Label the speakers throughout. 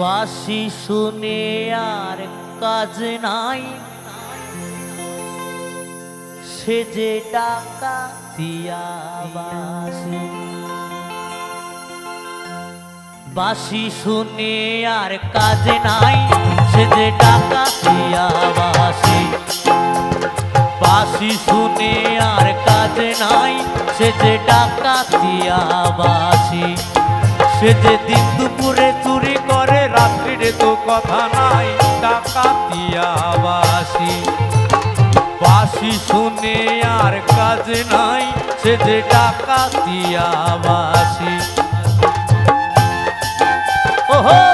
Speaker 1: বাসি শুনে আর কাজ নাই। সে যে ডাকা দিয়া বাসি বাসি শুনে আর কাজ নাই। যে ডাকা দিয়া বাসি সে যে দিন দুপুরে চুরি করে, রাত্রিরে তো কথা নাই ডাকাতিয়া বাসি বাসি শুনে আর কাজ নাই, সে যে ডাকাতিয়া বাসি ওহো!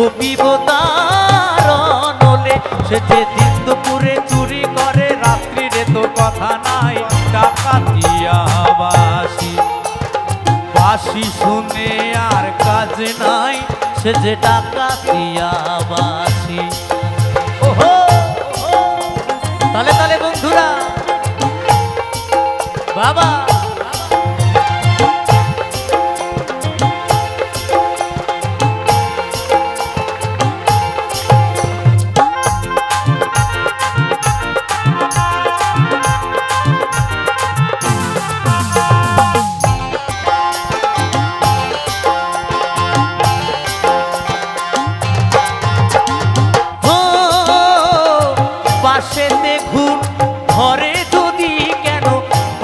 Speaker 1: ছবিব তার অনলে সে যে দিন দুপুরে চুরি করে, রাত্রিরে তো কথা নাই। দিয়া বাসি। শুনে আর কাজ নাই। সে যে টাকা দিয়া বাসি ওহো। তালে তালে বন্ধুরা, বাবা।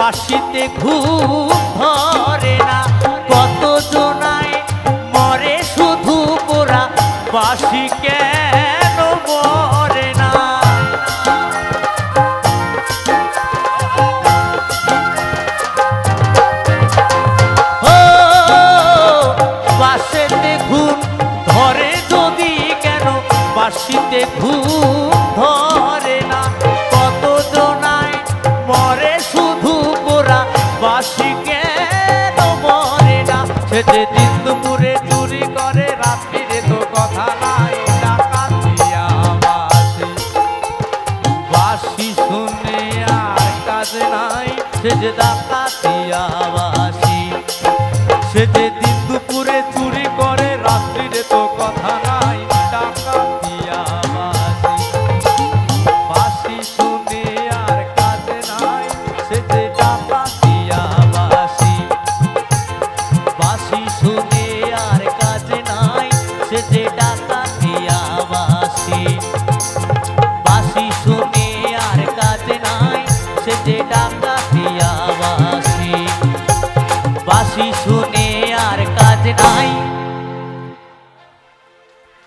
Speaker 1: পাশিতে ঘুম ধরে না। কত জনায় মরে শুধু পোড়া বাসি কেন সে যে দিন দুপুরে চুরি করে, রাত্রিরে তো কথা নাই বাসে শুনে আর নাই, সে যে ডাকাতিয়া বাসি সে